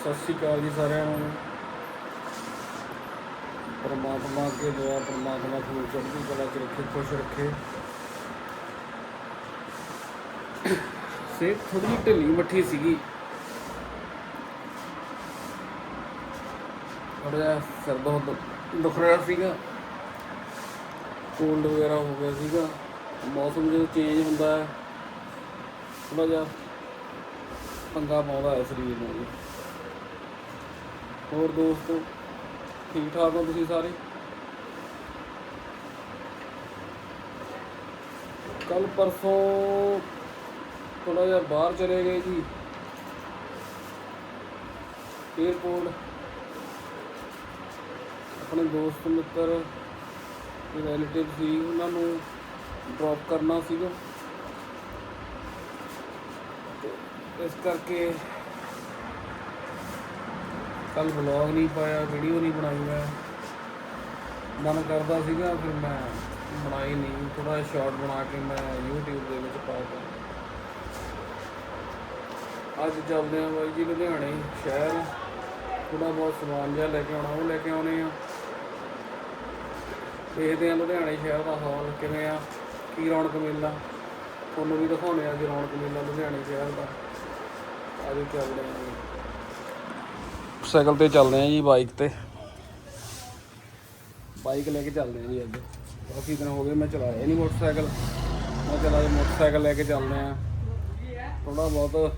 ਸਤਿ ਸ਼੍ਰੀ ਅਕਾਲ ਜੀ ਸਾਰਿਆਂ ਨੂੰ। ਪਰਮਾਤਮਾ ਅੱਗੇ ਦੁਆ, ਪਰਮਾਤਮਾ ਤੁਹਾਨੂੰ ਚੜ੍ਹਦੀ ਕਲਾ ਚ ਰੱਖੇ, ਖੁਸ਼ ਰੱਖੇ। ਸਿਹਤ ਥੋੜੀ ਢਿੱਲੀ ਮੱਠੀ ਸੀਗੀ। ਥੋੜਾ ਜਿਹਾ ਸਿਰ ਬਹੁਤ ਦੁਖ ਰਿਹਾ ਸੀਗਾ। ਕੋਲਡ ਵਗੈਰਾ ਹੋ ਗਿਆ ਸੀਗਾ। ਮੌਸਮ ਜਦੋਂ ਚੇਂਜ ਹੁੰਦਾ ਹੈ ਥੋੜਾ ਜਿਹਾ ਪੰਗਾ ਪਾਉਂਦਾ ਹੈ ਸਰੀਰ ਨੂੰ। ਜੀ ਹੋਰ ਦੋਸਤੋ ਠੀਕ ਠਾਕ ਹੋ ਤੁਸੀਂ ਸਾਰੇ? ਕੱਲ ਪਰਸੋਂ ਥੋੜਾ ਜਿਹਾ ਬਾਹਰ ਚਲੇ ਗਏ ਜੀ। ਏਅਰਪੋਰਟ ਆਪਣੇ ਦੋਸਤ ਮਿੱਤਰ ਰਿਲੇਟਿਵ ਸੀ, ਉਹਨਾਂ ਨੂੰ ਡ੍ਰੌਪ ਕਰਨਾ ਸੀਗਾ। ਤੇ ਇਸ ਕਰਕੇ ਕੱਲ ਵਲੌਗ ਨਹੀਂ ਪਾਇਆ ਵੀਡੀਓ ਨਹੀਂ ਬਣਾਈ ਮੈਂ। ਮਨ ਕਰਦਾ ਸੀਗਾ, ਫਿਰ ਮੈਂ ਬਣਾਈ ਨਹੀਂ। ਥੋੜਾ ਸ਼ਾਰਟ ਬਣਾ ਕੇ ਮੈਂ YouTube ਦੇ ਵਿੱਚ ਪਾਤਾ ਅੱਜ ਚੱਲਦੇ ਹਾਂ ਬਾਈ ਜੀ ਲੁਧਿਆਣੇ ਸ਼ਹਿਰ। ਥੋੜਾ ਬਹੁਤ ਸਮਾਨ ਜਿਹਾ ਲੈ ਕੇ ਆਉਣਾ, ਉਹ ਲੈ ਕੇ ਆਉਣੇ ਆ। ਦੇਖਦੇ ਹਾਂ ਲੁਧਿਆਣੇ ਸ਼ਹਿਰ ਦਾ ਹਾਲ ਕਿਵੇਂ ਆ। ਕੀ ਰੌਣਕ ਮੇਲਾ? ਤੁਹਾਨੂੰ ਵੀ ਦਿਖਾਉਣੇ ਆ ਅੱਜ ਰੌਣਕ ਮੇਲਾ ਲੁਧਿਆਣੇ ਸ਼ਹਿਰ ਦਾ। ਅੱਜ ਚੱਲਦੇ ਹਾਂ ਜੀ ਸਾਈਕਲ ਤੇ ਚੱਲਦੇ ਆ ਜੀ ਬਾਈਕ ਤੇ। ਬਾਈਕ ਲੈ ਕੇ ਚੱਲਦੇ ਆ ਜੀ ਅੱਜ। ਕਾਫੀ ਦਿਨ ਹੋ ਗਏ, ਮੈਂ ਚਲਾਇਆ ਨਹੀਂ ਮੋਟਰਸਾਈਕਲ। ਮੈਂ ਚਲਾਇਆ ਮੋਟਰਸਾਈਕਲ ਲੈ ਕੇ ਚੱਲਦੇ ਆ। ਥੋੜਾ ਬਹੁਤ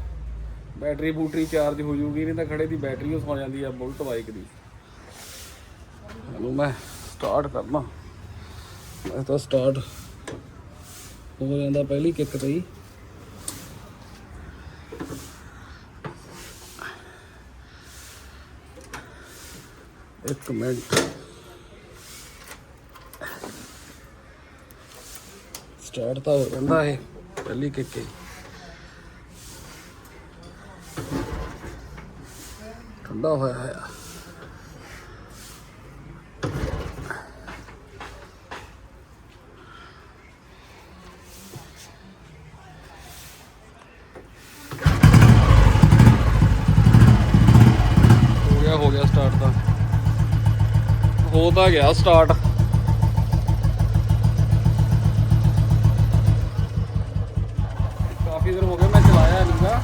ਬੈਟਰੀ ਬੂਟਰੀ ਚਾਰਜ ਹੋ ਜੂਗੀ, ਨਹੀਂ ਤਾਂ ਖੜੇ ਦੀ ਬੈਟਰੀ ਉਹ ਸੌ ਜਾਂਦੀ ਆ ਬੁਲਟ ਬਾਈਕ ਦੀ। ਇਹਨੂੰ ਮੈਂ ਸਟਾਰਟ ਕਰਨਾ। ਮੈਂ ਤਾਂ ਸਟਾਰਟ ਹੋ ਜਾਂਦਾ ਪਹਿਲੀ ਕਿੱਕ ਤੇ ਹੀ। ਇੱਕ ਮਿੰਟ। ਸਟਾਰਟ ਤਾਂ ਹੋ ਜਾਂਦਾ ਹੈ ਪਹਿਲੀ ਕਿੱਕ ਹੀ। ਠੰਡਾ ਹੋਇਆ ਹੈ ਹੋ ਗਿਆ ਹੋ ਗਿਆ ਸਟਾਰਟ ਤਾਂ ਹੋ ਗਿਆ ਸਟਾਰਟ ਕਾਫੀ ਦਿਨ ਹੋ ਗਏ, ਮੈਂ ਚਲਾਇਆ ਨਹੀਂਗਾ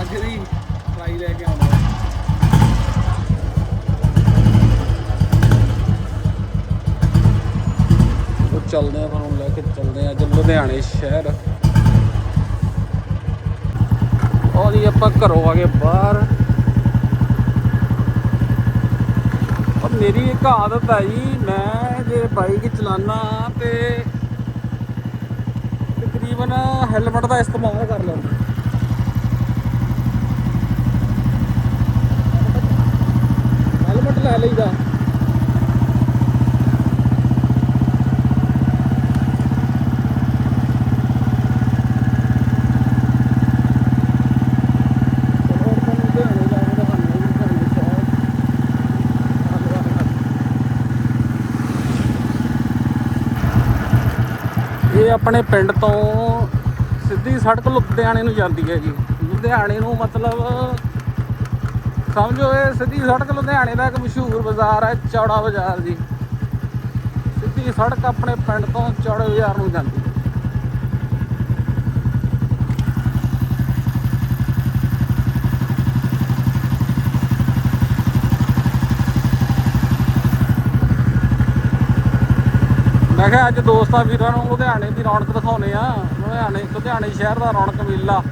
ਅੱਜ ਦੀ ਟਰਾਈ ਲੈ ਕੇ ਆਉਣਾ ਚੱਲਦੇ ਆ ਤੁਹਾਨੂੰ ਲੈ ਕੇ ਚੱਲਦੇ ਆ, ਅੱਜ ਲੁਧਿਆਣੇ ਸ਼ਹਿਰ। ਉਹ ਆਪਾਂ ਘਰੋਂ ਆ ਕੇ ਬਾਹਰ ਔਰ ਮੇਰੀ ਇੱਕ ਆਦਤ ਹੈ ਜੀ, ਮੈਂ ਜੇ ਬਾਈਕ ਚਲਾਨਾ ਤੇ ਤਕਰੀਬਨ ਹੈਲਮਟ ਦਾ ਇਸਤੇਮਾਲ ਕਰ ਲੈਂਦਾ। ਹੈਲਮਟ ਲੈ ਲਈਦਾ ਚਲੋ ਆਪਾਂ ਨੂੰ ਲੁਧਿਆਣੇ ਜਾ ਕੇ ਦਿਖਾਉਂਦੇ ਹਾਂ ਜੀ ਲੁਧਿਆਣੇ ਸ਼ਹਿਰ। ਇਹ ਆਪਣੇ ਪਿੰਡ ਤੋਂ ਸਿੱਧੀ ਸੜਕ ਲੁਧਿਆਣੇ ਨੂੰ ਜਾਂਦੀ ਹੈ ਜੀ। ਲੁਧਿਆਣੇ ਨੂੰ ਮਤਲਬ ਸਮਝੋ ਇਹ ਸਿੱਧੀ ਸੜਕ ਲੁਧਿਆਣੇ ਦਾ ਇੱਕ ਮਸ਼ਹੂਰ ਬਾਜ਼ਾਰ ਹੈ ਚੌੜਾ ਬਾਜ਼ਾਰ ਜੀ। ਸਿੱਧੀ ਸੜਕ ਆਪਣੇ ਪਿੰਡ ਤੋਂ ਚੌੜੇ ਬਾਜ਼ਾਰ ਨੂੰ ਜਾਂਦੀ ਹੈ। ਮੈਂ ਕਿਹਾ ਅੱਜ ਦੋਸਤਾਂ ਵੀਰਾਂ ਨੂੰ ਲੁਧਿਆਣੇ ਦੀ ਰੌਣਕ ਦਿਖਾਉਨੇ ਆ। ਲੁਧਿਆਣੇ ਲੁਧਿਆਣੇ ਸ਼ਹਿਰ ਦਾ ਰੌਣਕ ਮੇਲਾ,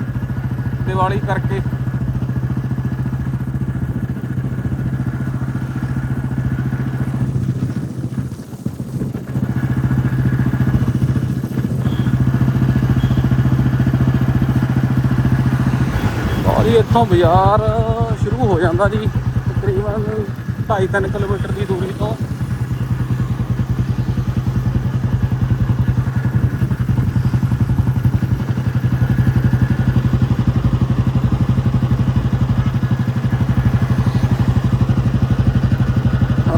ਦੀਵਾਲੀ ਕਰਕੇ। ਜੀ, ਇੱਥੋਂ ਬਾਜ਼ਾਰ ਸ਼ੁਰੂ ਹੋ ਜਾਂਦਾ ਜੀ, ਤਕਰੀਬਨ 2.5-3 ਕਿਲੋਮੀਟਰ ਦੀ ਦੂਰੀ ਤੋਂ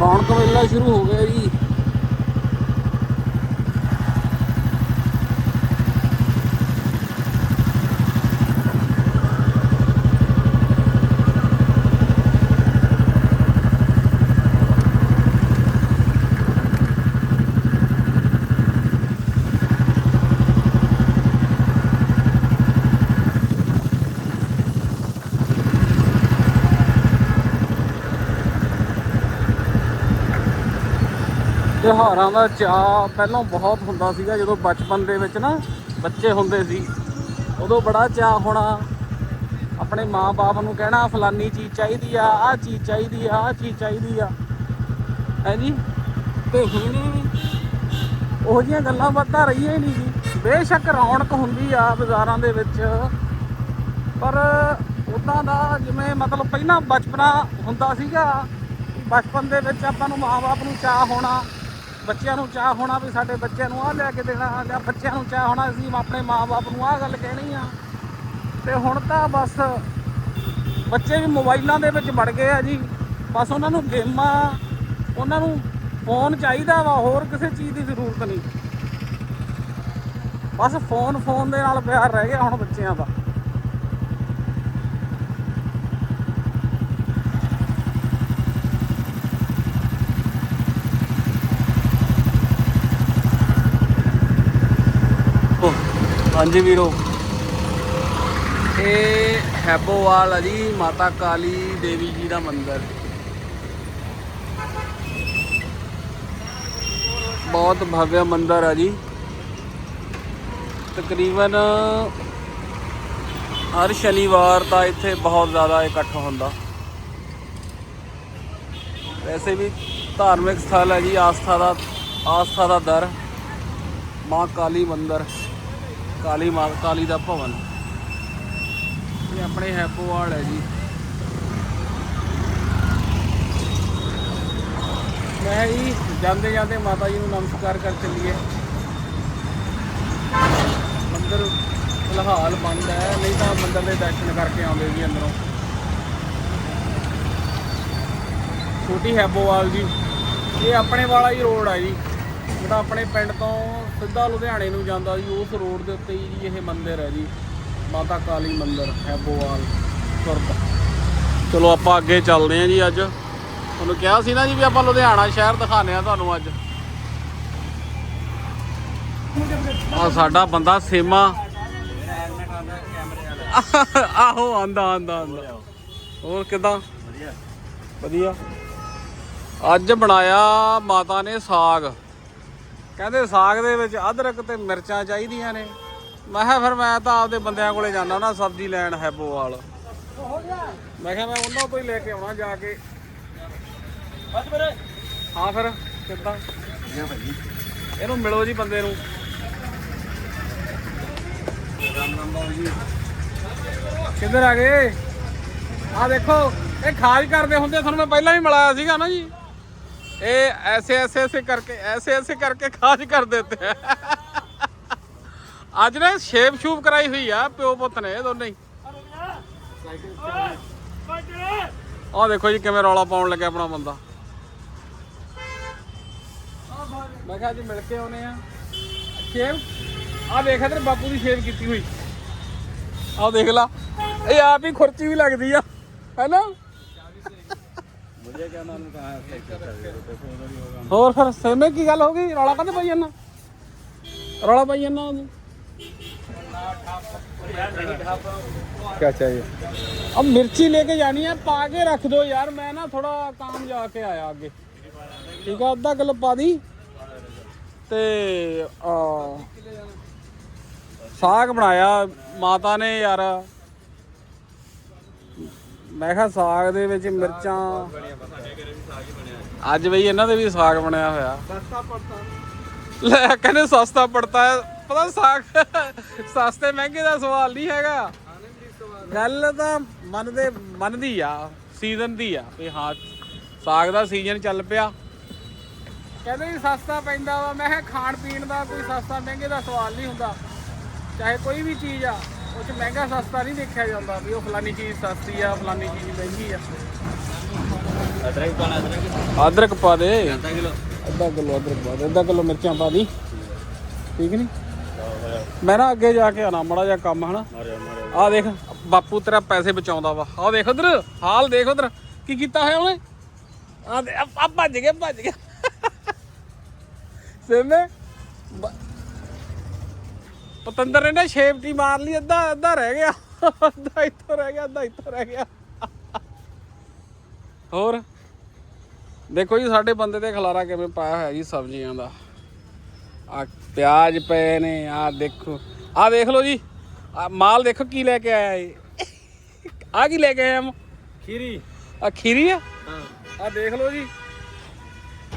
ਰੌਣਕ ਮੇਲਾ ਸ਼ੁਰੂ ਹੋ ਗਿਆ ਜੀ। ਤਿਉਹਾਰਾਂ ਦਾ ਚਾਅ ਪਹਿਲਾਂ ਬਹੁਤ ਹੁੰਦਾ ਸੀਗਾ, ਜਦੋਂ ਬਚਪਨ ਦੇ ਵਿੱਚ ਨਾ ਬੱਚੇ ਹੁੰਦੇ ਸੀ, ਉਦੋਂ ਬੜਾ ਚਾਅ ਹੋਣਾ। ਆਪਣੇ ਮਾਪੇ ਨੂੰ ਕਹਿਣਾ, ਫਲਾਨੀ ਚੀਜ਼ ਚਾਹੀਦੀ ਆ, ਆਹ ਚੀਜ਼ ਚਾਹੀਦੀ ਆ, ਆਹ ਚੀਜ਼ ਚਾਹੀਦੀ ਆ। ਹੈ ਜੀ? ਤੇ ਹੁਣ ਉਹ ਜੀਆਂ ਗੱਲਾਂ ਬਾਤਾਂ ਰਹੀਆਂ ਹੀ ਨਹੀਂ ਜੀ। ਬੇਸ਼ੱਕ ਰੌਣਕ ਹੁੰਦੀ ਆ ਬਾਜ਼ਾਰਾਂ ਦੇ ਵਿੱਚ, ਪਰ ਉਦਾਂ ਦਾ ਜਿਵੇਂ ਮਤਲਬ ਪਹਿਲਾਂ ਬਚਪਨਾ ਹੁੰਦਾ ਸੀਗਾ, ਬਚਪਨ ਦੇ ਵਿੱਚ ਆਪਾਂ ਨੂੰ ਮਾਪੇ ਨੂੰ ਚਾਹ ਹੋਣਾ ਬੱਚਿਆਂ ਨੂੰ ਚਾਹ ਹੋਣਾ ਵੀ ਸਾਡੇ ਬੱਚਿਆਂ ਨੂੰ ਆਹ ਲੈ ਕੇ ਦੇਣਾ ਜਾਂ ਬੱਚਿਆਂ ਨੂੰ ਚਾਹ ਹੋਣਾ, ਅਸੀਂ ਆਪਣੇ ਮਾਪੇ ਨੂੰ ਆਹ ਗੱਲ ਕਹਿਣੀ ਆ। ਤੇ ਹੁਣ ਤਾਂ ਬਸ ਬੱਚੇ ਵੀ ਮੋਬਾਈਲਾਂ ਦੇ ਵਿੱਚ ਵੜ ਗਏ ਆ ਜੀ। ਬਸ ਉਹਨਾਂ ਨੂੰ ਗੇਮਾਂ, ਉਹਨਾਂ ਨੂੰ ਫੋਨ ਚਾਹੀਦਾ ਵਾ, ਹੋਰ ਕਿਸੇ ਚੀਜ਼ ਦੀ ਜ਼ਰੂਰਤ ਨਹੀਂ। ਬਸ ਫੋਨ ਫੋਨ ਦੇ ਨਾਲ ਪਿਆਰ ਰਹਿ ਗਿਆ ਹੁਣ ਬੱਚਿਆਂ ਦਾ। ਹਾਂਜੀ ਵੀਰੋ। ਇਹ ਹੈਬੋਵਾਲ ਆ ਜੀ, ਮਾਤਾ ਕਾਲੀ ਦੇਵੀ ਜੀ ਦਾ ਮੰਦਿਰ। ਬਹੁਤ ਭਵਯ ਮੰਦਿਰ ਆ ਜੀ। ਤਕਰੀਬਨ ਹਰ ਸ਼ਨੀਵਾਰ ਤਾਂ ਇੱਥੇ ਬਹੁਤ ਜ਼ਿਆਦਾ ਇਕੱਠ ਹੁੰਦਾ। ਵੈਸੇ ਵੀ ਧਾਰਮਿਕ ਸਥਲ ਹੈ ਜੀ, ਆਸਥਾ ਦਾ ਆਸਥਾ ਦਾ ਦਰ। ਮਾਂ ਕਾਲੀ ਮੰਦਿਰ। ਕਾਲੀ ਮਾਂ ਕਾਲੀ ਦਾ ਭਵਨ। ਇਹ ਆਪਣੇ ਹੈਪੋਵਾਲ ਹੈ ਜੀ। ਮੈਂ ਜੀ ਜਾਂਦੇ ਜਾਂਦੇ ਮਾਤਾ ਜੀ ਨੂੰ ਨਮਸਕਾਰ ਕਰ ਚੱਲੀਏ। ਮੰਦਰ ਫਿਲਹਾਲ ਬੰਦ ਹੈ, ਨਹੀਂ ਤਾਂ ਮੰਦਰ ਦੇ ਦਰਸ਼ਨ ਕਰਕੇ ਆਉਂਦੇ ਜੀ ਅੰਦਰੋਂ। ਛੋਟੀ ਹੈਬੋਵਾਲ ਜੀ। ਇਹ ਆਪਣੇ ਵਾਲਾ ਹੀ ਰੋਡ ਆ ਜੀ। ਜਿਹੜਾ ਆਪਣੇ ਪਿੰਡ ਤੋਂ ਸਿੱਧਾ ਲੁਧਿਆਣੇ ਨੂੰ ਜਾਂਦਾ ਜੀ ਉਸ ਰੋਡ ਦੇ ਉੱਤੇ ਹੀ ਜੀ ਇਹ ਮੰਦਿਰ ਹੈ ਜੀ। ਮਾਤਾ ਕਾਲੀ ਮੰਦਿਰ ਹੈਬੋਵਾਲ ਸੁਰਤ ਚਲੋ ਆਪਾਂ ਅੱਗੇ ਚੱਲਦੇ ਹਾਂ ਜੀ ਅੱਜ। ਤੁਹਾਨੂੰ ਕਿਹਾ ਸੀ ਨਾ ਜੀ ਵੀ ਆਪਾਂ ਲੁਧਿਆਣਾ ਸ਼ਹਿਰ ਦਿਖਾਣੇ ਆ ਤੁਹਾਨੂੰ ਅੱਜ। ਆ ਸਾਡਾ ਬੰਦਾ ਸੇਮਾ। ਆਹੋ ਆਂਦਾ ਆਂਦਾ ਆਂਦਾ। ਹੋਰ ਕਿਦਾਂ? ਵਧੀਆ। ਵਧੀਆ। ਅੱਜ ਬਣਾਇਆ ਮਾਤਾ ਨੇ ਸਾਗ। ਕਹਿੰਦੇ ਸਾਗ ਦੇ ਵਿੱਚ ਅਦਰਕ ਤੇ ਮਿਰਚਾਂ ਚਾਹੀਦੀਆਂ ਨੇ। ਮੈਂ ਕਿਹਾ ਫਿਰ ਮੈਂ ਤਾਂ ਆਪਦੇ ਬੰਦਿਆਂ ਕੋਲੇ ਜਾਣਾ ਨਾ ਸਬਜ਼ੀ ਲੈਣ ਹੈਬੋਵਾਲ ਮੈਂ ਕਿਹਾ ਮੈਂ ਉਹਨਾਂ ਤੋਂ ਹੀ ਲੈ ਕੇ ਆਉਣਾ ਜਾ ਕੇ। ਬਸ ਵੀਰੇ। ਹਾਂ ਫਿਰ ਕਿੱਦਾਂ? ਵਧੀਆ ਭਾਈ ਇਹਨੂੰ ਮਿਲੋ ਜੀ ਬੰਦੇ ਨੂੰ। ਰਾਮ ਰਾਮ ਬਾਬੂ ਜੀ। ਕਿੱਧਰ ਆ ਗਏ? ਆ ਦੇਖੋ ਇਹ ਖਾਜ ਕਰਦੇ ਹੁੰਦੇ ਤੁਹਾਨੂੰ ਮੈਂ ਪਹਿਲਾਂ ਹੀ ਮਿਲਾਇਆ ਸੀਗਾ ਨਾ ਜੀ। ਇਹ ਐਸੇ ਐਸੇ ਐਸੇ ਕਰਕੇ, ਐਸੇ ਐਸੇ ਕਰਕੇ ਖਾਜ ਕਰ ਦਿੰਦੇ ਆ। ਅੱਜ ਨੇ ਸ਼ੇਪ ਸ਼ੂਪ ਕਰਾਈ ਹੋਈ ਆ, ਪਿਓ ਪੁੱਤ ਨੇ ਦੋਨੇ ਹੀ। ਆਹ ਦੇਖੋ ਜੀ ਕਿਵੇਂ ਰੌਲਾ ਪਾਉਣ ਲੱਗਿਆ ਆਪਣਾ ਬੰਦਾ। ਮੈਂ ਕਿਹਾ ਅੱਜ ਮਿਲ ਕੇ ਆਉਨੇ ਆ। ਸ਼ੇਪ ਆ ਦੇਖ ਇਧਰ ਬਾਪੂ ਦੀ ਸ਼ੇਪ ਕੀਤੀ ਹੋਈ। ਆਹ ਦੇਖ ਲਾ, ਇਹ ਆਪ ਹੀ ਖੁਰਚੀ ਵੀ ਲੱਗਦੀ ਆ, ਹੈਨਾ? मुझे क्या नाम कहाँ है कर रहे हो देखो उधर ही होगा ਹੋਰ ਫਿਰ ਸੇਮੇ ਕੀ ਗੱਲ ਹੋ ਗਈ ਰੌਲਾ ਕਾਹਦੇ ਪਾਈ ਜਾਂਦਾ ਰੌਲਾ ਪਾਈ ਜਾਂਦਾ ਉਹਨੂੰ क्या चाहिए अब मिर्ची लेके जानी है पा के रख दो यार मैं ना थोड़ा काम जाके आया आगे ठीक है ਅੱਧਾ ਕਿਲੋ ਪਾ ਦੀ ਤੇ ਆ ਸਾਗ ਬਣਾਇਆ ਮਾਤਾ ਨੇ ਯਾਰ ਮੈਂ ਕਿਹਾ ਸਾਗ ਦੇ ਵਿੱਚ ਮਿਰਚਾਂ। ਅੱਜ ਬਈ ਇਹਨਾਂ ਦੇ ਵੀ ਸਾਗ ਬਣਿਆ ਹੋਇਆ। ਸਸਤਾ ਪੜਤਾ ਲੈ, ਕਹਿੰਦੇ ਸਸਤਾ ਪੜਤਾ ਪਤਾ ਸਾਗ ਸਸਤੇ ਮਹਿੰਗੇ ਦਾ ਸਵਾਲ ਨਹੀਂ ਹੈਗਾ। ਗੱਲ ਤਾਂ ਮਨ ਦੇ, ਮਨ ਦੀ ਆ ਸੀਜ਼ਨ ਦੀ ਆ ਵੀ ਹਾਂ, ਸਾਗ ਦਾ ਸੀਜ਼ਨ ਚੱਲ ਪਿਆ। ਕਹਿੰਦੇ ਵੀ ਸਸਤਾ ਪੈਂਦਾ ਵਾ। ਮੈਂ ਕਿਹਾ ਖਾਣ ਪੀਣ ਦਾ ਕੋਈ ਸਸਤਾ ਮਹਿੰਗੇ ਦਾ ਸਵਾਲ ਨਹੀਂ ਹੁੰਦਾ। ਚਾਹੇ ਕੋਈ ਵੀ ਚੀਜ਼ ਆ। ਅਦਰਕ ਪਾ ਦੇ। ਅੱਧਾ ਕਿਲੋ। ਅਦਰਕ ਪਾ ਦੇ ਅੱਧਾ ਕਿਲੋ ਮਿਰਚਾਂ ਪਾ ਦੀ। ਠੀਕ ਨਹੀਂ ਮੈਂ ਨਾ ਅੱਗੇ ਜਾ ਕੇ ਆਣਾ ਮੜਾ ਜਾ ਕੰਮ ਹਨਾ? ਆ ਦੇਖ ਬਾਪੂ ਤੇਰਾ ਪੈਸੇ ਬਚਾਉਂਦਾ ਵਾ। ਆ ਦੇਖ ਉਧਰ ਹਾਲ ਦੇਖ ਉਧਰ। ਕੀ ਕੀਤਾ ਹੋਇਆ ਉਹਨੇ? ਆ ਆ ਭੱਜ ਗਿਆ ਭੱਜ ਗਿਆ। ਸੇਮੇ ਪਤੰਦਰ ਨੇ ਨਾ ਸ਼ੇਪਟੀ ਮਾਰ ਲਈ ਅੱਧਾ ਅੱਧਾ ਰਹਿ ਗਿਆ। ਅੱਧਾ ਇੱਥੋਂ ਰਹਿ ਗਿਆ ਅੱਧਾ ਇੱਥੋਂ ਰਹਿ ਗਿਆ। ਹੋਰ? ਦੇਖੋ ਜੀ ਸਾਡੇ ਬੰਦੇ ਤੇ ਖਲਾਰਾ ਕਿਵੇਂ ਪਾਇਆ ਹੋਇਆ ਜੀ ਸਬਜ਼ੀਆਂ ਦਾ। ਆ ਪਿਆਜ਼ ਪਏ ਨੇ ਆ ਦੇਖੋ। ਆ ਦੇਖ ਲਓ ਜੀ ਆ ਮਾਲ ਦੇਖੋ ਕੀ ਲੈ ਕੇ ਆਇਆ ਏ ਆ ਕੀ ਲੈ ਕੇ ਆਇਆ ਮ ਖੀਰੀ। ਆ ਖੀਰੀ ਆ? ਹਾਂ। ਆ ਦੇਖ ਲਓ ਜੀ।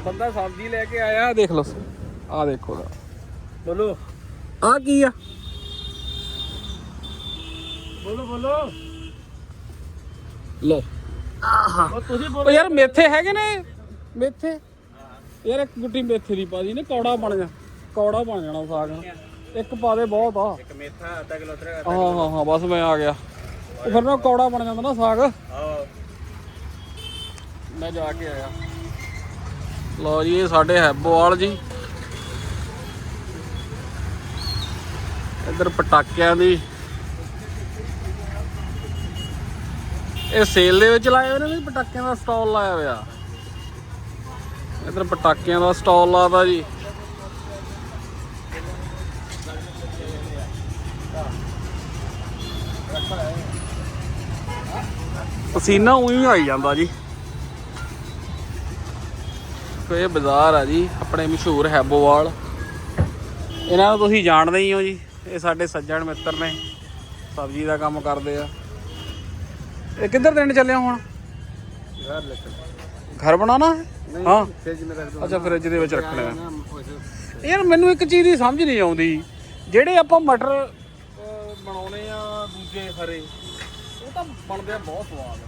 ਬੰਦਾ ਸਬਜ਼ੀ ਲੈ ਕੇ ਆਇਆ ਦੇਖ ਲਓ। ਆ ਦੇਖੋ। ਬੋਲੋ। ਆ ਕੀ ਆ? ਬੋਲੋ ਬੋਲੋ। ਲੋ ਉਹ ਤੁਸੀਂ ਉਹ ਬੋਲੋ ਯਾਰ ਮੇਥੇ ਹੈਗੇ ਨੇ। ਮੇਥੇ? ਯਾਰ ਇੱਕ ਗੁੱਟੀ ਮੇਥੇ ਦੀ ਪਾ ਦੀ ਨੇ ਕੌੜਾ ਬਣ ਜਾ ਕੌੜਾ ਬਣ ਜਾਣਾ ਸਾਗ। ਇੱਕ ਪਾ ਦੇ ਬਹੁਤ ਆ। ਇੱਕ ਮੇਥਾ ਅੱਧਾ ਕਿਲੋ ਤੇਰਾ ਹਾਂ ਹਾਂ ਹਾਂ ਬਸ ਮੈਂ ਆ ਗਿਆ। ਉਹ ਫਿਰ ਨਾ ਕੌੜਾ ਬਣ ਜਾਂਦਾ ਨਾ ਸਾਗ। ਆਓ ਮੈਂ ਜਾ ਕੇ ਆਇਆ। ਲਓ ਜੀ ਇਹ ਸਾਡੇ ਹੈਬੋਵਾਲ ਜੀ। ਇੱਧਰ ਪਟਾਕਿਆਂ ਦੀ। ਇਹ ਸੇਲ ਦੇ ਵਿੱਚ ਲਾਏ ਹੋਏ ਨੇ ਵੀ ਪਟਾਕਿਆਂ ਦਾ ਸਟਾਲ ਲਾਇਆ ਹੋਇਆ। ਇੱਧਰ ਪਟਾਕਿਆਂ ਦਾ ਸਟਾਲ ਲਾਦਾ ਜੀ। ਪਸੀਨਾ ਉਹੀ ਆਈ ਜਾਂਦਾ ਜੀ। ਤੇ ਇਹ ਬਾਜ਼ਾਰ ਆ ਜੀ, ਆਪਣੇ ਮਸ਼ਹੂਰ ਹੈਬੋਵਾਲ। ਇਹਨਾਂ ਨੂੰ ਤੁਸੀਂ ਜਾਣਦੇ ਹੀ ਹੋ ਜੀ। ਇਹ ਸਾਡੇ ਸੱਜਣ ਮਿੱਤਰ ਨੇ ਸਬਜ਼ੀ ਦਾ ਕੰਮ ਕਰਦੇ ਆ। ਇਹ ਕਿੱਧਰ ਦਿਨ ਚੱਲਿਆ ਹੁਣ? ਘਰ ਬਣਾਣਾ ਹਾਂ? ਅੱਛਾ ਫ੍ਰਿਜ ਦੇ ਵਿੱਚ ਰੱਖਣਾ ਹੈ ਯਾਰ ਮੈਨੂੰ ਇੱਕ ਚੀਜ਼ ਦੀ ਸਮਝ ਨਹੀਂ ਆਉਂਦੀ। ਜਿਹੜੇ ਆਪਾਂ ਮਟਰ ਬਣਾਉਣੇ ਆ ਦੂਜੇ ਹਰੇ ਉਹ ਤਾਂ ਬਣਦੇ ਆ ਬਹੁਤ ਸਵਾਦ।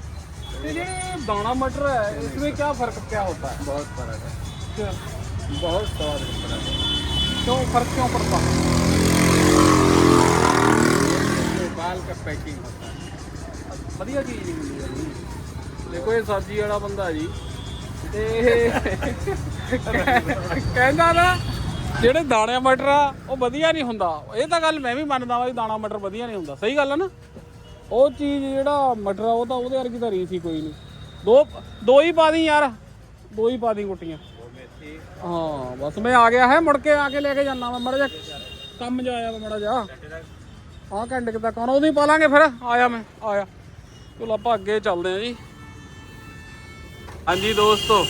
ਤੇ ਜਿਹੜੇ ਦਾਣਾ ਮਟਰ ਹੈ ਇਸ ਵਿੱਚ ਕੀ ਫ਼ਰਕ ਪਿਆ ਹੁੰਦਾ? ਬਹੁਤ ਫ਼ਰਕ ਹੈ। ਬਹੁਤ ਸਵਾਦ ਹੁੰਦਾ। ਹੈ ਕਿਉਂ ਫ਼ਰਕ ਕਿਉਂ ਪੜਦਾ ਮਾਲ ਕ ਪੈਕਿੰਗ ਹੁੰਦਾ ਵਧੀਆ ਚੀਜ਼ ਜੀ ਦੇਖੋ ਇਹ ਸਬਜ਼ੀ ਵਾਲਾ ਬੰਦਾ ਜੀ ਤੇ ਕਹਿੰਦਾ ਨਾ ਜਿਹੜੇ ਦਾਣਾ ਮਟਰ ਆ ਉਹ ਵਧੀਆ ਨਹੀਂ ਹੁੰਦਾ ਇਹ ਤਾਂ ਗੱਲ ਮੈਂ ਵੀ ਮੰਨਦਾ ਵਾਂ ਦਾਣਾ ਮਟਰ ਵਧੀਆ ਨਹੀਂ ਹੁੰਦਾ ਸਹੀ ਗੱਲ ਆ ਨਾ ਉਹ ਚੀਜ਼ ਜਿਹੜਾ ਮਟਰ ਆ ਉਹ ਤਾਂ ਉਹਦੇ ਵਰਗੀ ਤਾਂ ਰੀਸ ਹੀ ਕੋਈ ਨਹੀਂ ਦੋ ਦੋ ਹੀ ਪਾ ਦੀ ਯਾਰ ਦੋ ਹੀ ਪਾ ਦੀ ਗੁੱਟੀਆਂ ਹਾਂ ਬਸ ਮੈਂ ਆ ਗਿਆ ਹੈ ਮੁੜ ਕੇ ਆ ਕੇ ਲੈ ਕੇ ਜਾਣਾ ਵਾ ਮੜਾ ਜਾ ਕੰਮ ਜਾਇਆ ਵਾ ਮੜਾ ਜਾ ਆਹ ਘੰਟੇ ਕੁ ਤੱਕ ਆਉਣਾ ਪਾ ਲਾਂਗੇ ਫਿਰ। ਆਇਆ ਮੈਂ, ਆਇਆ। ਚਲੋ ਆਪਾਂ ਅੱਗੇ ਚੱਲਦੇ ਹਾਂ ਜੀ। ਹਾਂਜੀ ਦੋਸਤੋ,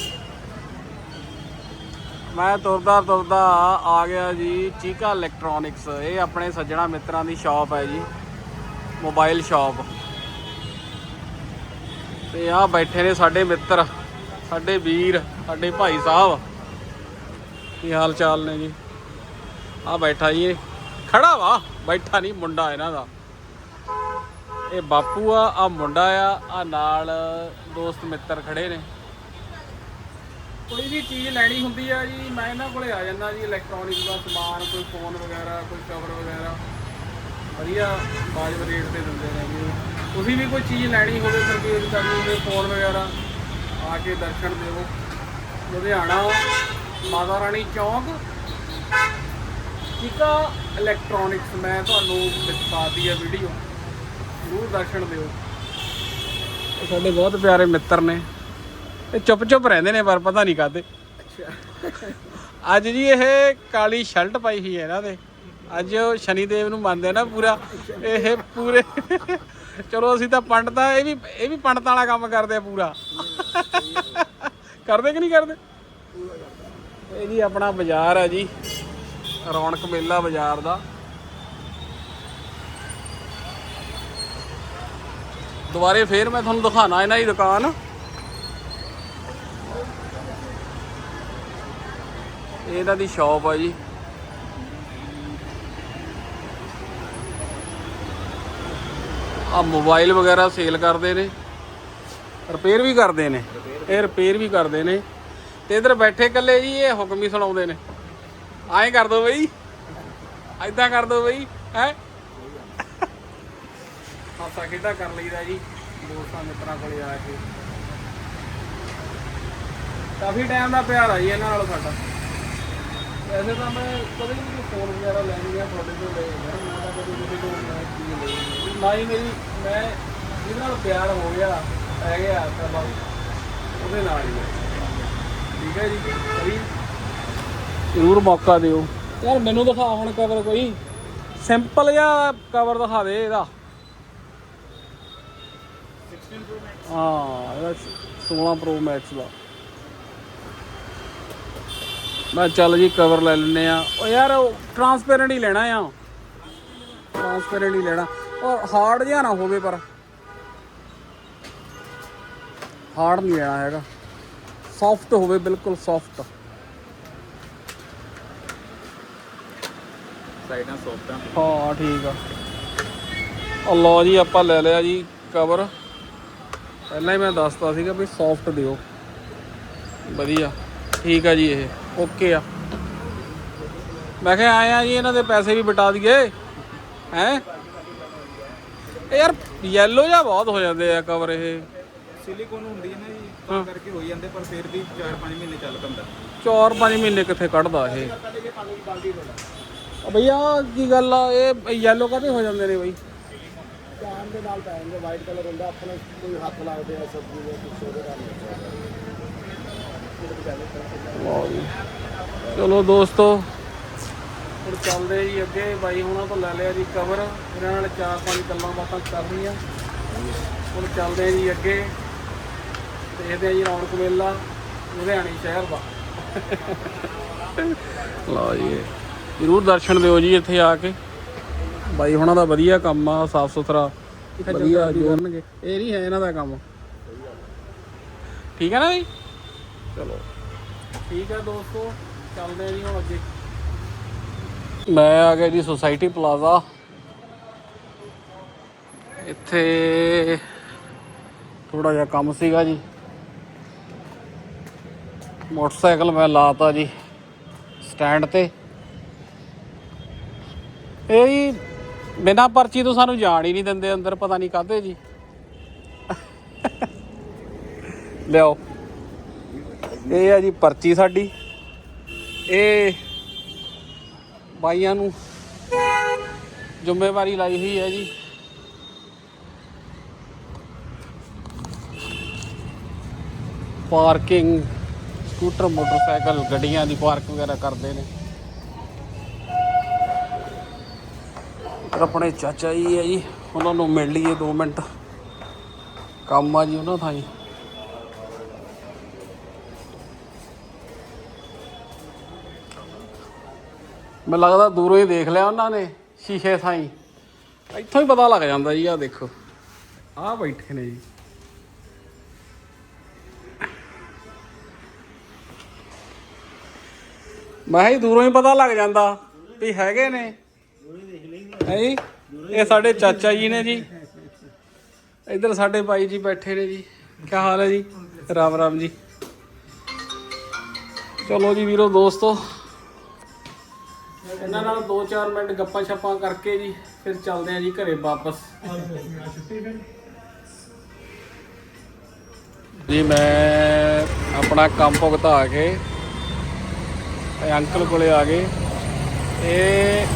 ਮੈਂ ਤੁਰਦਾ ਤੁਰਦਾ ਆ ਗਿਆ ਜੀ ਚੀਕਾ ਇਲੈਕਟ੍ਰੋਨਿਕਸ। ਇਹ ਆਪਣੇ ਸੱਜਣਾ ਮਿੱਤਰਾਂ ਦੀ ਸ਼ਾਪ ਹੈ ਜੀ ਮੋਬਾਈਲ ਸ਼ਾਪ ਤੇ ਆ ਬੈਠੇ ਨੇ ਸਾਡੇ ਮਿੱਤਰ, ਸਾਡੇ ਵੀਰ, ਸਾਡੇ ਭਾਈ ਸਾਹਿਬ। ਕੀ ਹਾਲ ਚਾਲ ਨੇ ਜੀ? ਆ ਬੈਠਾ ਜੀ, ਖੜਾ ਵਾ। ਬੈਠਾ ਨਹੀਂ ਮੁੰਡਾ ਇਹਨਾਂ ਦਾ। ਇਹ ਬਾਪੂ ਆ ਆ ਮੁੰਡਾ ਆ ਆ ਨਾਲ ਦੋਸਤ ਮਿੱਤਰ ਖੜੇ ਨੇ। ਕੋਈ ਵੀ ਚੀਜ਼ ਲੈਣੀ ਹੁੰਦੀ ਆ ਜੀ, ਮੈਂ ਇਹਨਾਂ ਕੋਲੇ ਆ ਜਾਂਦਾ ਜੀ ਇਲੈਕਟ੍ਰੋਨਿਕ ਦਾ ਸਮਾਨ, ਕੋਈ ਫੋਨ ਵਗੈਰਾ, ਕੋਈ ਕਵਰ ਵਗੈਰਾ। ਵਧੀਆ ਵਾਜਬ ਰੇਟ ਤੇ ਦਿੰਦੇ ਨੇ ਜੀ। ਤੁਸੀਂ ਵੀ ਕੋਈ ਚੀਜ਼ ਲੈਣੀ ਹੋਵੇ ਪਰਚੇਜ਼ ਕਰਨੀ ਹੋਵੇ ਫੋਨ ਵਗੈਰਾ, ਆ ਕੇ ਦਰਸ਼ਨ ਦਿਓ। ਲੁਧਿਆਣਾ, ਮਾਤਾ ਰਾਣੀ ਚੌਂਕ ਚੀਕਾ ਇਲੈਕਟ੍ਰੋਨਿਕਸ ਮੈਂ ਤੁਹਾਨੂੰ ਦਿਖਾਤੀ ਹੈ ਵੀਡੀਓ ਜ਼ਰੂਰ ਦਰਸ਼ਨ ਦਿਓ। ਇਹ ਸਾਡੇ ਬਹੁਤ ਪਿਆਰੇ ਮਿੱਤਰ ਨੇ। ਇਹ ਚੁੱਪ ਚੁੱਪ ਰਹਿੰਦੇ ਨੇ ਪਰ ਪਤਾ ਨਹੀਂ ਕਾਤੇ ਅੱਜ ਜੀ ਇਹ ਕਾਲੀ ਸ਼ਰਟ ਪਾਈ ਹੋਈ ਹੈ ਇਹਨਾਂ ਦੇ। ਅੱਜ ਸ਼ਨੀ ਦੇਵ ਨੂੰ ਮੰਨਦੇ ਨਾ ਪੂਰਾ। ਇਹ ਪੂਰੇ ਚਲੋ ਅਸੀਂ ਤਾਂ ਪੰਡਤ ਆ ਇਹ ਵੀ ਇਹ ਵੀ ਪੰਡਤਾਂ ਵਾਲਾ ਕੰਮ ਕਰਦੇ ਆ ਪੂਰਾ। ਕਰਦੇ ਕਿ ਨਹੀਂ ਕਰਦੇ? ਇਹ ਜੀ ਆਪਣਾ ਬਾਜ਼ਾਰ ਹੈ ਜੀ। ਰੌਣਕ ਮੇਲਾ ਬਾਜ਼ਾਰ ਦਾ। ਦੁਬਾਰੇ ਫੇਰ ਮੈਂ ਤੁਹਾਨੂੰ ਦਿਖਾਣਾ ਇਹਨਾਂ ਦੀ ਦੁਕਾਨ। ਇਹਨਾਂ ਦੀ ਸ਼ਾਪ ਆ ਜੀ। ਆ ਮੋਬਾਈਲ ਵਗੈਰਾ ਸੇਲ ਕਰਦੇ ਨੇ। ਰਿਪੇਅਰ ਵੀ ਕਰਦੇ ਨੇ। ਇਹ ਰਿਪੇਅਰ ਵੀ ਕਰਦੇ ਨੇ। ਤੇ ਇਧਰ ਬੈਠੇ ਇਕੱਲੇ ਜੀ, ਇਹ ਹੁਕਮ ਹੀ ਸੁਣਾਉਂਦੇ ਨੇ। ਐਂ ਕਰ ਦੋ ਬਈ। ਐਦਾਂ ਕਰ ਦੋ ਬਈ, ਹੈ। ਹਾਸਾ ਖੇਡਾ ਕਰ ਲਈਦਾ ਜੀ, ਦੋਸਤਾਂ ਮਿੱਤਰਾਂ ਕੋਲੇ ਆ ਕੇ। ਕਾਫੀ ਟਾਈਮ ਦਾ ਪਿਆਰ ਆ ਜੀ ਇਹਨਾਂ ਨਾਲ ਸਾਡਾ। ਵੈਸੇ ਤਾਂ ਮੈਂ ਕਦੇ ਵੀ ਫੋਨ ਵਗੈਰਾ ਲੈਣੀ ਆ ਤੁਹਾਡੇ ਤੋਂ ਲੈ ਜਾਂਦਾ ਮੈਂ ਤਾਂ ਕਦੇ ਕਿਸੇ ਤੋਂ ਮੈਂ ਚੀਜ਼ ਲਈ ਨਾ ਹੀ ਮੇਰੀ, ਮੈਂ ਜਿਹਦੇ ਨਾਲ ਪਿਆਰ ਹੋ ਗਿਆ, ਪੈ ਗਿਆ, ਤਾਂ ਬਸ ਉਹਦੇ ਨਾਲ ਹੀ ਠੀਕ ਹੈ ਜੀ? ਸਹੀ? ਜ਼ਰੂਰ ਮੌਕਾ ਦਿਓ। ਯਾਰ ਮੈਨੂੰ ਦਿਖਾ ਹੁਣ ਕਵਰ ਕੋਈ। ਸਿੰਪਲ ਜਿਹਾ ਕਵਰ ਦਿਖਾ ਦੇ ਇਹਦਾ। 16 Pro Max ਹਾਂ ਇਹਦਾ 16 Pro Max ਦਾ। ਮੈਂ ਚੱਲ ਜੀ ਕਵਰ ਲੈ ਲੈਨੇ ਆ ਉਹ ਯਾਰ ਉਹ ਟਰਾਂਸਪੇਰੈਂਟ ਹੀ ਲੈਣਾ ਆ। ਟਰਾਂਸਪੇਰੈਂਟ ਹੀ ਲੈਣਾ। ਔਰ ਹਾਰਡ ਜਿਹਾ ਨਾ ਹੋਵੇ ਪਰ। ਹਾਰਡ ਨਹੀਂ ਲੈਣਾ ਹੈਗਾ। ਸੌਫਟ ਹੋਵੇ ਬਿਲਕੁਲ ਸੌਫਟ ਸਾਈਡਾਂ ਸੌਫਟਾਂ ਹਾਂ ਠੀਕ ਆ। ਲਓ ਜੀ ਆਪਾਂ ਲੈ ਲਿਆ ਜੀ ਕਵਰ ਪਹਿਲਾਂ ਹੀ ਮੈਂ ਦੱਸਤਾ ਸੀਗਾ ਵੀ ਸੌਫਟ ਦਿਓ। ਵਧੀਆ। ਠੀਕ ਆ ਜੀ ਇਹ। ਓਕੇ ਆ। ਮੈਂ ਕਿਹਾ ਆਏ ਆ ਜੀ ਇਹਨਾਂ ਦੇ ਪੈਸੇ ਵੀ ਬਟਾ ਦਈਏ। ਹੈ? ਇਹ ਯਾਰ ਯੈਲੋ ਜਿਹਾ ਬਹੁਤ ਹੋ ਜਾਂਦੇ ਆ ਕਵਰ ਇਹ। ਸਿਲੀਕੋਨ ਹੁੰਦੀ ਹੈ ਨਾ ਜੀ ਤਾਂ ਕਰਕੇ ਹੋ ਜਾਂਦੇ ਪਰ ਫਿਰ ਵੀ 4-5 ਮਹੀਨੇ ਚੱਲ ਪੈਂਦਾ। 4-5 ਮਹੀਨੇ ਕਿੱਥੇ ਕੱਢਦਾ ਇਹ? ਭਈਆ ਕੀ ਗੱਲ ਆ? ਇਹ ਯੈਲੋ ਕਾਹਦੇ ਹੋ ਜਾਂਦੇ ਨੇ ਬਈ? ਜਾਨ ਦੇ ਨਾਲ ਪੈਣਗੇ ਵਾਈਟ ਕਲਰ ਹੁੰਦਾ ਆਪਣੇ ਕੋਈ ਹੱਥ ਲੱਗਦੇ ਆ ਸਬਜ਼ੀ ਦੇ ਕੁਛ ਉਹਦੇ ਨਾਲ। ਚਲੋ ਦੋਸਤੋ ਹੁਣ ਚੱਲਦੇ ਜੀ ਅੱਗੇ। ਬਾਈ ਹੁਣਾਂ ਤੋਂ ਲੈ ਲਿਆ ਜੀ ਕਵਰ ਇਹਨਾਂ ਨਾਲ ਚਾਰ ਪੰਜ ਗੱਲਾਂ ਬਾਤਾਂ ਕਰ ਰਹੀਆਂ ਹੁਣ ਚੱਲਦੇ ਜੀ ਅੱਗੇ। ਦੇਖਦੇ ਆ ਜੀ ਰੌਣਕ ਮੇਲਾ ਲੁਧਿਆਣੇ ਸ਼ਹਿਰ ਦਾ। ਲਓ ਜੀ। ਜਰੂਰ ਦਰਸ਼ਨ ਦਿਓ ਜੀ ਇੱਥੇ ਆ ਕੇ। ਬਾਈ ਹੁਣਾਂ ਦਾ ਵਧੀਆ ਕੰਮ ਆ ਸਾਫ਼ ਸੁਥਰਾ। ਵਧੀਆ ਜੋ। ਕਰਨਗੇ? ਇਹ ਨਹੀਂ ਹੈ ਇਹਨਾਂ ਦਾ ਕੰਮ। ਠੀਕ ਹੈ ਨਾ ਜੀ? ਚਲੋ। ਠੀਕ ਹੈ ਦੋਸਤੋ ਚੱਲਦੇ ਆ ਜੀ ਹੁਣ ਅੱਗੇ। ਮੈਂ ਆ ਗਿਆ ਜੀ ਸੁਸਾਇਟੀ ਪਲਾਜ਼ਾ ਇੱਥੇ ਥੋੜਾ ਜਿਹਾ ਕੰਮ ਸੀਗਾ ਜੀ। ਮੋਟਰਸਾਈਕਲ ਮੈਂ ਲਾਤਾ ਜੀ ਸਟੈਂਡ ਤੇ। ਇਹ ਜੀ, ਬਿਨਾਂ ਪਰਚੀ ਤੋਂ ਸਾਨੂੰ ਜਾਣ ਹੀ ਨਹੀਂ ਦਿੰਦੇ ਅੰਦਰ, ਪਤਾ ਨਹੀਂ ਕਾਹਦੇ ਜੀ। ਲਿਆਓ। ਇਹ ਆ ਜੀ ਪਰਚੀ ਸਾਡੀ। ਇਹ ਬਾਈਆਂ ਨੂੰ ਜ਼ਿੰਮੇਵਾਰੀ ਲਾਈ ਹੋਈ ਹੈ ਜੀ। ਪਾਰਕਿੰਗ, ਸਕੂਟਰ, ਮੋਟਰਸਾਈਕਲ, ਗੱਡੀਆਂ ਦੀ ਪਾਰਕ ਵਗੈਰਾ ਕਰਦੇ ਨੇ। ਇੱਧਰ ਆਪਣੇ ਚਾਚਾ ਜੀ ਹੈ ਜੀ, ਉਹਨਾਂ ਨੂੰ ਮਿਲ ਲਈਏ 2 ਮਿੰਟ। ਕੰਮ ਆ ਜੀ ਉਹਨਾਂ ਥਾਂ ਹੀ ਮੈਨੂੰ ਲੱਗਦਾ ਦੂਰੋਂ ਹੀ ਦੇਖ ਲਿਆ ਉਹਨਾਂ ਨੇ ਸ਼ੀਸ਼ੇ ਥਾਈ। ਇੱਥੋਂ ਹੀ ਪਤਾ ਲੱਗ ਜਾਂਦਾ ਜੀ, ਆਹ ਦੇਖੋ। ਆਹ ਬੈਠੇ ਨੇ ਜੀ। ਮੈਂ ਕਿਹਾ ਜੀ, ਦੂਰੋਂ ਹੀ ਪਤਾ ਲੱਗ ਜਾਂਦਾ ਵੀ ਹੈਗੇ ਨੇ। ਹੈ ਜੀ? ਇਹ ਸਾਡੇ ਚਾਚਾ ਜੀ ਨੇ ਜੀ। ਇੱਧਰ ਸਾਡੇ ਬਾਈ ਜੀ ਬੈਠੇ ਨੇ ਜੀ। ਕੀ ਹਾਲ ਹੈ ਜੀ? ਰਾਮ ਰਾਮ ਜੀ। ਚਲੋ ਜੀ ਵੀਰੋ, ਦੋਸਤੋ। ਇਹਨਾਂ ਨਾਲ 2-4 ਮਿੰਟ ਗੱਪਾਂ ਛੱਪਾਂ ਕਰਕੇ ਜੀ, ਫਿਰ ਚੱਲਦੇ ਆ ਜੀ ਘਰੇ ਵਾਪਸ। ਜੀ, ਮੈਂ ਆਪਣਾ ਕੰਮ ਭੁਗਤਾ ਕੇ ਅੰਕਲ ਕੋਲੇ ਆ ਗਏ। ਇਹ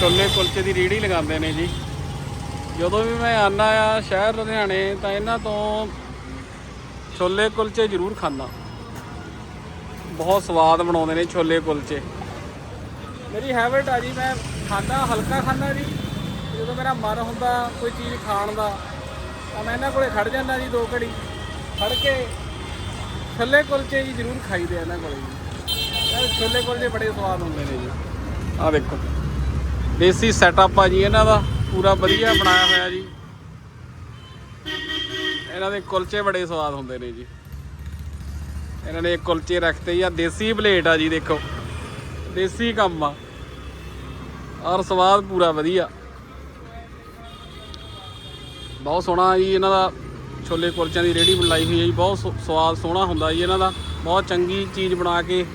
ਛੋਲੇ ਕੁਲਚੇ ਦੀ ਰੇੜੀ ਲਗਾਉਂਦੇ ਨੇ ਜੀ। ਜਦੋਂ ਵੀ ਮੈਂ ਆਨਾ ਆ ਸ਼ਹਿਰ ਲੁਧਿਆਣੇ, ਤਾਂ ਇਹਨਾਂ ਤੋਂ ਛੋਲੇ ਕੁਲਚੇ ਜ਼ਰੂਰ ਖਾਂਦਾ। ਬਹੁਤ ਸਵਾਦ ਬਣਾਉਂਦੇ ਨੇ ਛੋਲੇ ਕੁਲਚੇ। ਮੇਰੀ ਹੈਬਿਟ ਆ ਜੀ, ਮੈਂ ਖਾਂਦਾ, ਹਲਕਾ ਖਾਂਦਾ ਜੀ। ਜਦੋਂ ਮੇਰਾ ਮਨ ਹੁੰਦਾ ਕੋਈ ਚੀਜ਼ ਖਾਣ ਦਾ, ਤਾਂ ਮੈਂ ਇਹਨਾਂ ਕੋਲੇ ਖੜ ਜਾਂਦਾ ਜੀ ਦੋ ਘੜੀ। ਖੜ ਕੇ ਛੋਲੇ ਕੁਲਚੇ ਜੀ ਜ਼ਰੂਰ ਖਾਈਦੇ ਇਹਨਾਂ ਕੋਲੇ ਜੀ। ਛੋਲੇ ਕੁਲਚੇ ਬੜੇ ਸਵਾਦ ਹੁੰਦੇ ਨੇ ਜੀ। ਆਹ ਦੇਖੋ। ਦੇਸੀ ਸੈਟਅਪ ਆ ਜੀ ਇਹਨਾਂ ਦਾ, ਪੂਰਾ ਵਧੀਆ ਬਣਾਇਆ ਹੋਇਆ ਜੀ। ਇਹਨਾਂ ਦੇ ਕੁਲਚੇ ਬੜੇ ਸਵਾਦ ਹੁੰਦੇ ਨੇ ਜੀ। ਇਹਨਾਂ ਨੇ ਕੁਲਚੇ ਰੱਖਤੇ ਆ ਦੇਸੀ ਪਲੇਟ ਆ ਜੀ, ਦੇਖੋ। ਦੇਸੀ ਕੰਮ ਆ। ਔਰ ਸਵਾਦ ਪੂਰਾ ਵਧੀਆ। ਬਹੁਤ ਸੋਹਣਾ ਜੀ ਇਹਨਾਂ ਦਾ ਛੋਲੇ ਕੁਲਚਿਆਂ ਦੀ ਰੇੜੀ ਬਣਾਈ ਹੋਈ ਹੈ ਜੀ, ਬਹੁਤ ਸੋ- ਸਵਾਦ ਸੋਹਣਾ ਹੁੰਦਾ ਜੀ ਇਹਨਾਂ ਦਾ। ਬਹੁਤ ਚੰਗੀ ਚੀਜ਼ ਬਣਾ ਕੇ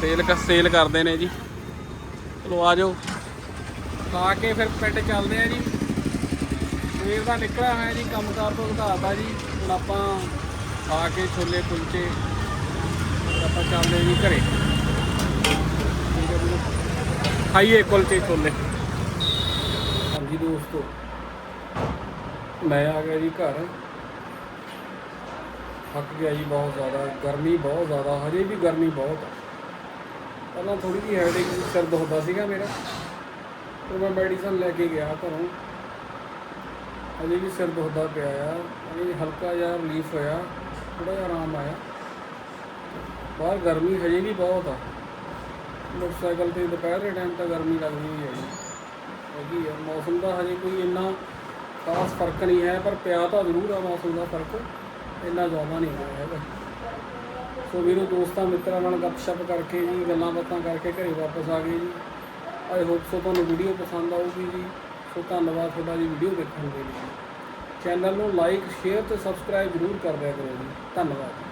ਸੇਲ ਕ, ਸੇਲ ਕਰਦੇ ਨੇ ਜੀ। ਚਲੋ ਆ ਜਾਓ। ਖਾ ਕੇ ਫਿਰ ਪਿੰਡ ਚੱਲਦੇ ਆ ਜੀ। ਸਵੇਰ ਦਾ ਨਿਕਲਿਆ ਹੋਇਆ ਜੀ, ਕੰਮਕਾਰ ਤੋਂ ਘਾਤਾ ਜੀ। ਹੁਣ ਆਪਾਂ ਖਾ ਕੇ ਛੋਲੇ ਕੁਲਚੇ ਆਪਾਂ ਚੱਲਦੇ ਜੀ ਘਰੇ। ਖਾਈਏ ਕੁਲਚੇ, ਛੋਲੇ। ਹਾਂਜੀ ਦੋਸਤੋ, ਮੈਂ ਆ ਗਿਆ ਜੀ ਘਰ। ਥੱਕ ਗਿਆ ਜੀ ਬਹੁਤ ਜ਼ਿਆਦਾ। ਗਰਮੀ ਬਹੁਤ ਜ਼ਿਆਦਾ। ਹਜੇ ਵੀ ਗਰਮੀ ਬਹੁਤ ਆ। ਪਹਿਲਾਂ ਥੋੜੀ ਜਿਹੀ ਹੈਡੇਕ ਸਿਰ ਦੁਖਦਾ ਸੀਗਾ ਮੇਰਾ। ਫਿਰ ਮੈਂ ਮੈਡੀਸਨ ਲੈ ਕੇ ਗਿਆ ਘਰੋਂ। ਹਜੇ ਵੀ ਸਿਰ ਦੁਖਦਾ ਪਿਆ ਆ। ਇਹ ਹਲਕਾ ਜਿਹਾ ਰਿਲੀਫ ਹੋਇਆ ਥੋੜਾ ਜਿਹਾ ਆਰਾਮ ਆਇਆ। ਬਾਹਰ ਗਰਮੀ ਹਜੇ ਵੀ ਬਹੁਤ ਆ। ਮੋਟਰਸਾਈਕਲ ਤੇ ਦੁਪਹਿਰ ਦੇ ਟਾਈਮ ਤਾਂ ਗਰਮੀ ਲੱਗਦੀ ਹੈ ਜੀ ਹੈਗੀ ਆ। ਮੌਸਮ ਦਾ ਹਜੇ ਕੋਈ ਇੰਨਾ ਖਾਸ ਫ਼ਰਕ ਨਹੀਂ ਹੈ, ਪਰ ਪਿਆ ਤਾਂ ਜ਼ਰੂਰ ਆ ਮੌਸਮ ਦਾ ਫ਼ਰਕ। ਇੰਨਾ ਜ਼ਿਆਦਾ ਨਹੀਂ ਹੋਇਆ ਹੈਗਾ। ਸੋ ਵੀਰੋ, ਦੋਸਤਾਂ ਮਿੱਤਰਾਂ ਨਾਲ ਗੱਪਸ਼ਪ ਕਰਕੇ ਜੀ ਗੱਲਾਂ ਬਾਤਾਂ ਕਰਕੇ ਘਰੇ ਵਾਪਸ ਆ ਗਏ ਜੀ। ਆਈ ਹੋਪ ਸੋ ਤੁਹਾਨੂੰ ਵੀਡੀਓ ਪਸੰਦ ਆਊਗੀ ਜੀ। ਸੋ ਧੰਨਵਾਦ ਤੁਹਾਡਾ ਜੀ ਵੀਡੀਓ ਦੇਖਣ ਦੇ ਲਈ। ਚੈਨਲ ਨੂੰ ਲਾਈਕ ਸ਼ੇਅਰ ਤੇ ਸਬਸਕ੍ਰਾਈਬ ਜ਼ਰੂਰ ਕਰ ਦਿਆ ਕਰੋ ਜੀ। ਧੰਨਵਾਦ।